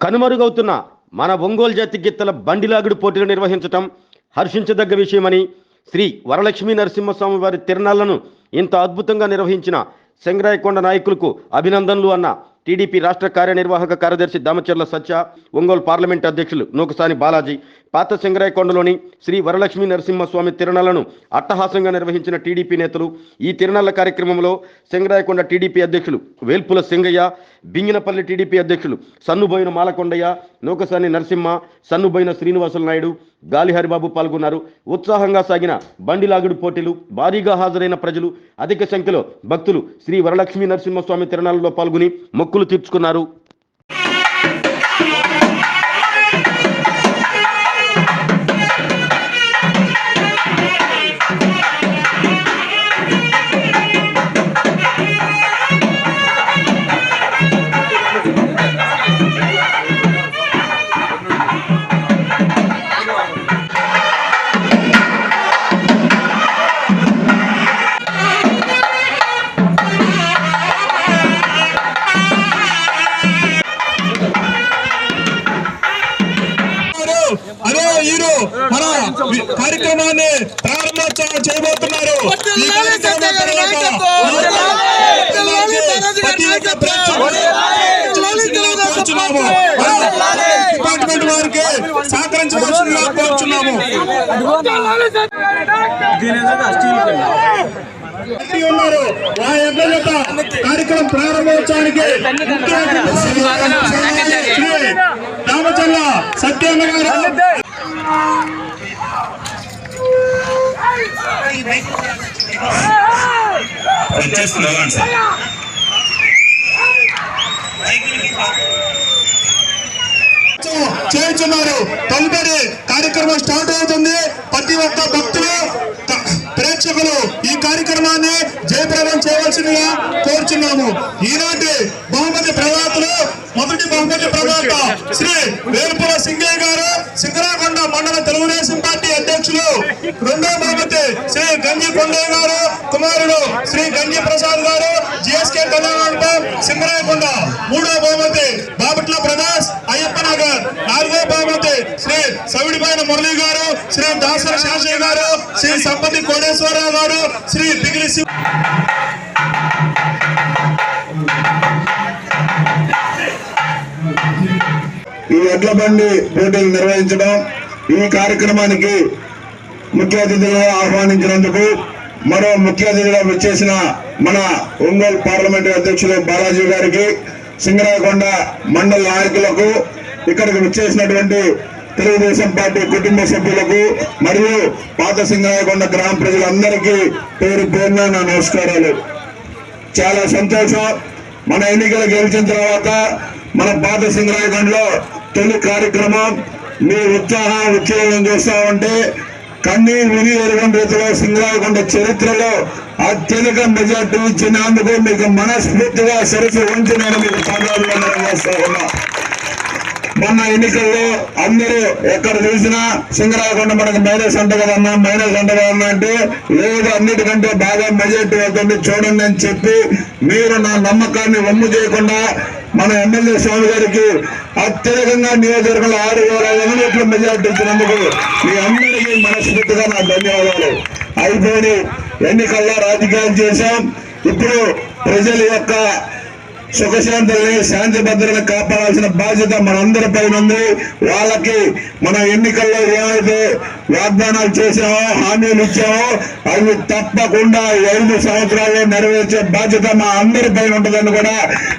కనుమరుగవుతున్న మన ఒంగోలు జాతి గిత్తల బండిలాగుడు పోటీలు నిర్వహించటం హర్షించదగ్గ విషయమని శ్రీ వరలక్ష్మీ నరసింహస్వామి వారి తిరణాలను ఇంత అద్భుతంగా నిర్వహించిన శంగరాయకొండ నాయకులకు అభినందనలు అన్న టీడీపీ రాష్ట్ర కార్యనిర్వాహక కార్యదర్శి దామచర్ల సత్య ఒంగోలు పార్లమెంట్ అధ్యక్షులు నూకసాని బాలాజీ పాత సింగరాయకొండలోని శ్రీ వరలక్ష్మీ నరసింహస్వామి తిరణాలను అట్టహాసంగా నిర్వహించిన టీడీపీ నేతలు ఈ తిరణాల కార్యక్రమంలో సింగరాయకొండ టీడీపీ అధ్యక్షులు వేల్పుల సింగయ్య బింగినపల్లి టీడీపీ అధ్యక్షులు సన్నుబోయిన మాలకొండయ్య నూకసాని నరసింహ సన్నుబోయిన శ్రీనివాసుల నాయుడు గాలి హరిబాబు పాల్గొన్నారు. ఉత్సాహంగా సాగిన బండిలాగుడు పోటీలు భారీగా హాజరైన ప్రజలు అధిక సంఖ్యలో భక్తులు శ్రీ వరలక్ష్మీ నరసింహస్వామి తిరణాలలో పాల్గొని మొక్కులు తీర్చుకున్నారు. కార్యక్రమాన్ని ప్రారంభోత్సవం చేయబోతున్నారు. ఈ కార్యక్రమం తర్వాత కోరుచున్నాము. డిపార్ట్మెంట్ వారికి సహకరించవలసిందిగా కోరుచున్నాము. వ్యక్తి ఉన్నారు. ఆ కార్యక్రమం ప్రారంభోత్సవానికి రామచల్ల సత్యన్న గారు వచ్చేస్తుంది ఇవ్వండి సార్ చేయించున్నారు. తదుపరి కార్యక్రమం స్టార్ట్ అవుతుంది. ప్రతి ఒక్క భక్తులు ప్రేక్షకులు ఈ కార్యక్రమాన్ని జయప్రదం చేయవలసిందిగా కోరుచున్నాము. ఈనాటి బహుమతి ప్రదాతలు మొదటి బహుమతి ప్రదాత శ్రీ వేలుపుల సింగయ్య గారు సింగరాకొండ మండల తెలుగుదేశం పార్టీ అధ్యక్షులు రెండో బహుమతి శ్రీ గంజి గారు కుమారుడు శ్రీ గంజి ప్రసాద్ గారు జిఎస్కే కళ్యాణం సింగరాయకొండ మూడో బహుమతి బాపట్ల ప్రకాష్ అయ్యప్ప నగర్ నాలుగో బహుమతి శ్రీ సవిడిపైన మురళి గారు శ్రీ దాసర శాషయ్య గారు శ్రీ సంపతి కోటేశ్వరరావు గారు శ్రీ బిగిలి శివ ఈ ఎడ్ల బండి పోటీలు నిర్వహించడం ఈ కార్యక్రమానికి ముఖ్య అతిథిగా ఆహ్వానించినందుకు మరో ముఖ్య అతిథిగా వచ్చేసిన మన ఒంగోలు పార్లమెంటు అధ్యక్షులు బాలాజీ గారికి సింగరాయకొండ మండల నాయకులకు ఇక్కడికి వచ్చేసినటువంటి తెలుగుదేశం పార్టీ కుటుంబ సభ్యులకు మరియు పాత సింగరాయకొండ గ్రామ ప్రజలందరికీ పేరు పేరున నా నమస్కారాలు. చాలా సంతోషం. మన ఎన్నికలు గెలిచిన తర్వాత మన పాత సింగరాయకొండలో తొలి కార్యక్రమం మీ ఉత్సాహం ఉద్యోగం చూస్తా కన్ని కన్నీ విని సింగరాయకొండ చరిత్రలో అత్యధిక మెజార్టీ ఇచ్చినందుకు మీకు మనస్ఫూర్తిగా సరస్సు ఉంచి నేను మీకు సాధారణ చేస్తా ఉన్నా. మొన్న ఎన్నికల్లో అందరూ ఎక్కడ చూసినా సింగరాయకొండ మనకు మైనస్ అంట కదన్నా మైనస్ అంట కదన్నా అంటే లేదు అన్నిటికంటే బాగా మెజార్టీ అవుతుంది చూడండి అని చెప్పి మీరు నా నమ్మకాన్ని వమ్ము చేయకుండా మన ఎమ్మెల్యే స్వామి గారికి అత్యధికంగా నియోజకవర్గంలో ఆరు వేల ఎనిమిది మెజార్టీ ఇచ్చినందుకు మీ అందరూ మనస్ఫూర్తిగా నా ధన్యవాదాలు. అయిపోయి ఎన్నికల్లో రాజకీయాలు చేశాం. ఇప్పుడు ప్రజల యొక్క సుఖశాంతుల్ని శాంతి భద్రతలు కాపాడాల్సిన బాధ్యత మనందరి పైన ఉంది. వాళ్ళకి మన ఎన్నికల్లో ఏమైతే వాగ్దానాలు చేసామో హామీలు ఇచ్చామో అవి తప్పకుండా ఐదు సంవత్సరాల్లో నెరవేర్చే బాధ్యత మా అందరి పైన ఉంటుందని కూడా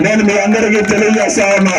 నేను మీ అందరికీ తెలియజేస్తా ఉన్నా.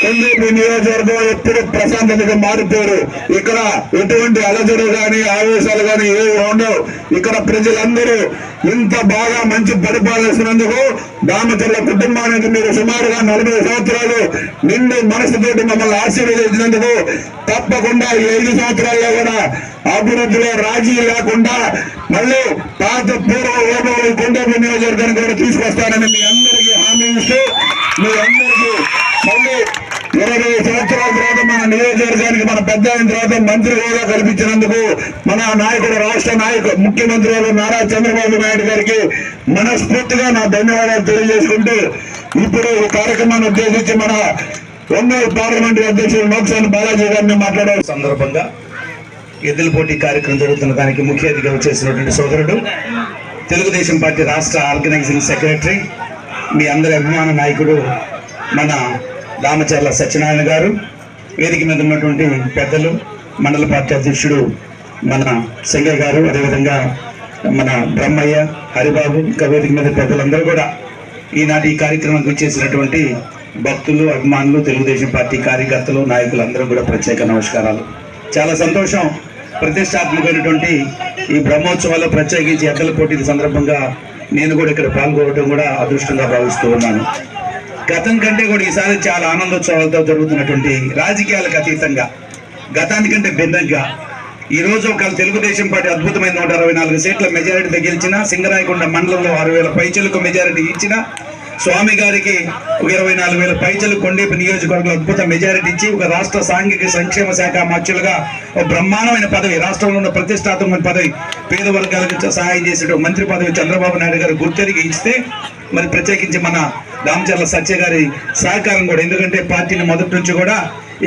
కొండూరు నియోజకవర్గం ఎప్పుడు ప్రశాంతతగా మారుతారు ఇక్కడ ఎటువంటి అలజడు కానీ ఆవేశాలు కానీ ఏవి ఉండవు. ఇక్కడ ప్రజలందరూ ఇంత బాగా మంచి పరిపాలిస్తున్నందుకు దామచర్ల కుటుంబానికి మీరు సుమారుగా నలభై సంవత్సరాలు నిండు మనసుతోటి మమ్మల్ని ఆశీర్వదించినందుకు తప్పకుండా ఈ ఐదు సంవత్సరాల్లో కూడా అభివృద్ధిలో రాజీ లేకుండా మళ్ళీ పాత పూర్వ వైభవం కుండూరు నియోజకవర్గానికి కూడా తీసుకొస్తానని మీ అందరికీ హామీ ఇస్తూ మీ అందరికీ మళ్ళీ ఇరవై సంవత్సరాల తర్వాత మన నియోజకవర్గానికి మన పెద్ద అయిన తర్వాత మంత్రి హోదా కల్పించినందుకు మన నాయకుడు రాష్ట్ర నాయకుడు ముఖ్యమంత్రి నారా చంద్రబాబు నాయుడు గారికి మనస్ఫూర్తిగా నా ధన్యవాదాలు తెలియజేసుకుంటూ ఇప్పుడు ఈ కార్యక్రమాన్ని ఉద్దేశించి మన ఒంగోలు పార్లమెంటు అధ్యక్షుడు మోక్షాన్ని బాలాజీ గారిని మాట్లాడే సందర్భంగా ఎద్దుల పోటీ కార్యక్రమం జరుగుతున్న దానికి ముఖ్య అతిథిగా వచ్చేసినటువంటి సోదరుడు తెలుగుదేశం పార్టీ రాష్ట్ర ఆర్గనైజింగ్ సెక్రటరీ మీ అందరి అభిమాన నాయకుడు మన రామచర్ల సత్యనారాయణ గారు వేదిక మీద ఉన్నటువంటి పెద్దలు మండల పార్టీ అధ్యక్షుడు మన సంగయ్య గారు అదేవిధంగా మన బ్రహ్మయ్య హరిబాబు ఇంకా వేదిక మీద పెద్దలందరూ కూడా ఈనాటి ఈ కార్యక్రమానికి వచ్చేసినటువంటి భక్తులు అభిమానులు తెలుగుదేశం పార్టీ కార్యకర్తలు నాయకులు అందరూ కూడా ప్రత్యేక నమస్కారాలు. చాలా సంతోషం. ప్రతిష్టాత్మకమైనటువంటి ఈ బ్రహ్మోత్సవాల్లో ప్రత్యేకించి ఎద్దల పోటీల సందర్భంగా నేను కూడా ఇక్కడ పాల్గొనడం కూడా అదృష్టంగా భావిస్తూ ఉన్నాను. గతం కంటే కూడా ఈసారి చాలా ఆనందోత్సవాలతో జరుగుతున్నటువంటి రాజకీయాలకు అతీతంగా గతానికంటే భిన్నంగా ఈ రోజు ఒక తెలుగుదేశం పార్టీ అద్భుతమైన నూట అరవై నాలుగు సీట్ల మెజారిటీతో గెలిచిన సింగరాయకొండ మండలంలో ఆరు వేల పైచలకు మెజారిటీ ఇచ్చిన స్వామి గారికి ఒక ఇరవై నాలుగు వేల పైచలు కొండేపు నియోజకవర్గంలో అద్భుత మెజారిటీ ఇచ్చి ఒక రాష్ట్ర సాంఘిక సంక్షేమ శాఖ మార్చులుగా ఒక బ్రహ్మాండమైన పదవి రాష్ట్రంలో ఉన్న ప్రతిష్టాత్మకమైన పదవి పేద వర్గాలకు సహాయం చేసే మంత్రి పదవి చంద్రబాబు నాయుడు గారు గుర్తెరిగి ఇస్తే మరి ప్రత్యేకించి మన దామచర్ల సత్య గారి సహకారం కూడా. ఎందుకంటే పార్టీని మొదటి నుంచి కూడా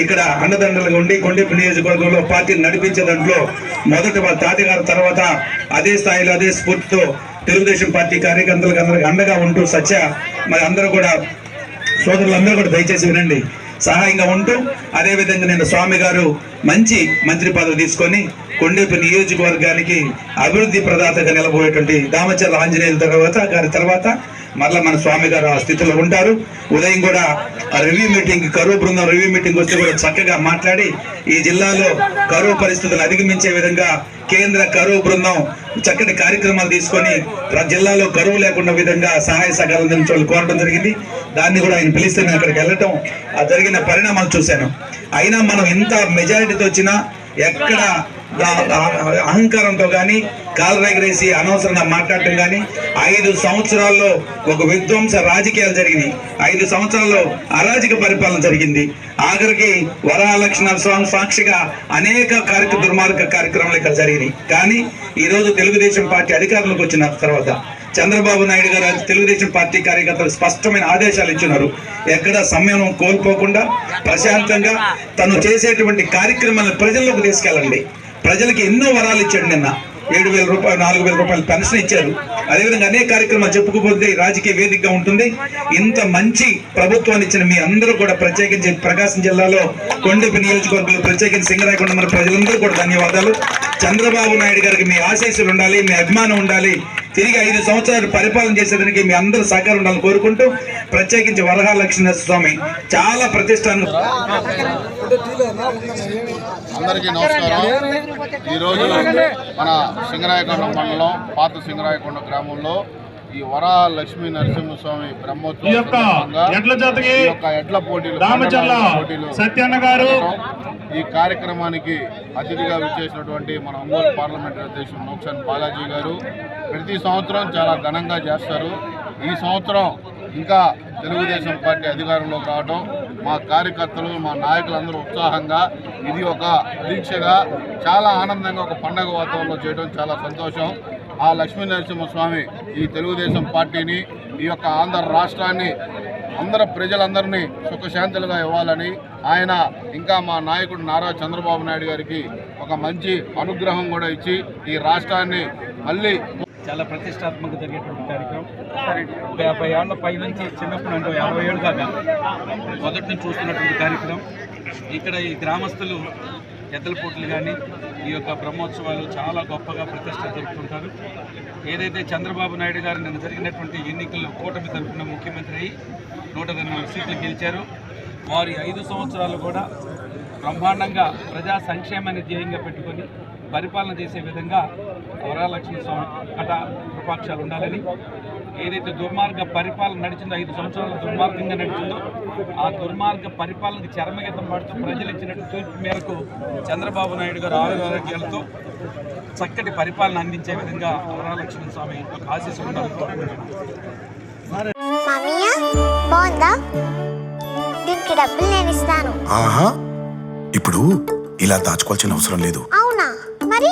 ఇక్కడ అండదండలుగా ఉండి కొండేపు నియోజకవర్గంలో పార్టీని నడిపించే దాంట్లో మొదటి వాళ్ళ తాతగారు తర్వాత అదే స్థాయిలో అదే స్ఫూర్తితో తెలుగుదేశం పార్టీ కార్యకర్తలకు అందరికి అండగా ఉంటూ సత్య మరి అందరూ కూడా సోదరులందరూ కూడా దయచేసి వినండి. సహాయంగా ఉంటూ అదే విధంగా నేను స్వామి గారు మంచి మంత్రి పదవి తీసుకొని కొండేపు నియోజకవర్గానికి అభివృద్ధి ప్రదాతగా నిలబోయేటువంటి దామచర్ల ఆంజనేయుల తర్వాత గారి తర్వాత మరలా మన స్వామి గారు ఆ స్థితిలో ఉంటారు. ఉదయం కూడా ఆ రివ్యూ మీటింగ్ కరువు బృందం రివ్యూ మీటింగ్ వస్తే కూడా చక్కగా మాట్లాడి ఈ జిల్లాలో కరువు పరిస్థితులు అధిగమించే విధంగా కేంద్ర కరువు బృందం చక్కటి కార్యక్రమాలు తీసుకొని జిల్లాలో కరువు లేకుండా విధంగా సహాయ సహకారం అందించాలని కోరడం జరిగింది. దాన్ని కూడా ఆయన పిలిస్తే నేను అక్కడికి వెళ్ళటం ఆ జరిగిన పరిణామాలు చూశాను. అయినా మనం ఇంత మెజారిటీతో వచ్చినా ఎక్కడ అహంకారంతో కానీ కాలరెగరేసి అనవసరంగా మాట్లాడటం కానీ ఐదు సంవత్సరాల్లో ఒక విధ్వంస రాజకీయాలు జరిగినాయి. ఐదు సంవత్సరాల్లో అరాజక పరిపాలన జరిగింది. ఆఖరికి వరలక్ష్మణ స్వామి సాక్షిగా అనేక కార్యక్రమ దుర్మార్గ కార్యక్రమాలు ఇక్కడ జరిగినాయి. కానీ ఈరోజు తెలుగుదేశం పార్టీ అధికారంలోకి వచ్చిన తర్వాత చంద్రబాబు నాయుడు గారు తెలుగుదేశం పార్టీ కార్యకర్తలకు స్పష్టమైన ఆదేశాలు ఇచ్చినారు ఎక్కడ సమయం కోల్పోకుండా ప్రశాంతంగా తను చేసేటువంటి కార్యక్రమాలను ప్రజల్లోకి తీసుకెళ్ళండి. ప్రజలకి ఎన్నో వరాలు ఇచ్చాడు నిన్న. ఏడు వేల రూపాయలు నాలుగు వేల రూపాయలు పెన్షన్ ఇచ్చారు అదేవిధంగా అనేక కార్యక్రమాలు చెప్పుకోబోతే రాజకీయ వేదికగా ఉంటుంది. ఇంత మంచి ప్రభుత్వాన్ని ఇచ్చిన మీ అందరూ కూడా ప్రత్యేకించి ప్రకాశం జిల్లాలో కొండపి నియోజకవర్గంలో ప్రత్యేకించి సింగరాయకొండ మన ప్రజలందరూ కూడా ధన్యవాదాలు. చంద్రబాబు నాయుడు గారికి మీ ఆశీస్సులు ఉండాలి మీ అభిమానం ఉండాలి. తిరిగి ఐదు సంవత్సరాలు పరిపాలన చేసేదానికి మీ అందరూ సహకారం ఉండాలని కోరుకుంటూ ప్రత్యేకించి వరహాలక్ష్మీ స్వామి చాలా ప్రతిష్టాను. అందరికీ నమస్కారం. ఈరోజు మన సింగరాయకొండ మండలం పాత సింగరాయకొండ గ్రామంలో ఈ వరా లక్ష్మీ నరసింహస్వామి బ్రహ్మోత్సవం పోటీలు సత్యన్న గారు ఈ కార్యక్రమానికి అతిథిగా విచ్చేసినటువంటి మన ఒంగోలు పార్లమెంటరీ అధ్యక్షుడు మోక్షన్ బాలాజీ గారు. ప్రతి సంవత్సరం చాలా ఘనంగా చేస్తారు. ఈ సంవత్సరం ఇంకా తెలుగుదేశం పార్టీ అధికారంలోకి రావడం మా కార్యకర్తలు మా నాయకులందరూ ఉత్సాహంగా ఇది ఒక దీక్షగా చాలా ఆనందంగా ఒక పండగ వాతావరణంలో చేయడం చాలా సంతోషం. ఆ లక్ష్మీ నరసింహస్వామి ఈ తెలుగుదేశం పార్టీని ఈ యొక్క ఆంధ్ర రాష్ట్రాన్ని అందరు ప్రజలందరినీ సుఖశాంతులుగా ఇవ్వాలని ఆయన ఇంకా మా నాయకుడు నారా చంద్రబాబు నాయుడు గారికి ఒక మంచి అనుగ్రహం కూడా ఇచ్చి ఈ రాష్ట్రాన్ని మళ్ళీ చాలా ప్రతిష్టాత్మక జరిగేటువంటి కార్యక్రమం. ఒక యాభై ఏళ్ళ పై నుంచి చిన్నప్పుడు అంటే యాభై ఏళ్ళు దాకా మొదటి నుంచి చూస్తున్నటువంటి కార్యక్రమం. ఇక్కడ ఈ గ్రామస్తులు ఎద్దల పోట్లు కానీ ఈ యొక్క బ్రహ్మోత్సవాలు చాలా గొప్పగా ప్రతిష్ట జరుపుకుంటారు. ఏదైతే చంద్రబాబు నాయుడు గారు నిన్న జరిగినటువంటి ఎన్నికల్లో కూటమి తరఫున ముఖ్యమంత్రి అయి నూట సీట్లు గెలిచారు. వారి ఐదు సంవత్సరాలు కూడా బ్రహ్మాండంగా ప్రజా సంక్షేమాన్ని ధ్యేయంగా పెట్టుకొని పరిపాలన చేసే విధంగా వరలక్ష్మి స్వామి కట కృపాక్షాలు ఉండాలని ఏదైతే దుర్మార్గ పరిపాలన నడిచిందో ఐదు సంవత్సరాలు దుర్మార్గంగా నడిచిందో ఆ దుర్మార్గ పరిపాలనకి చరమగీతం పాడుతూ ప్రజలు ఇచ్చినట్టు తీర్పు మేరకు చంద్రబాబు నాయుడు గారు ఆరు ఆరోగ్యాలతో చక్కటి పరిపాలన అందించే విధంగా వరలక్ష్మి స్వామి దీనికి డబ్బులు నేను ఇస్తాను. ఆహా ఇప్పుడు ఇలా దాచుకోవాల్సిన అవసరం లేదు. అవునా? మరి?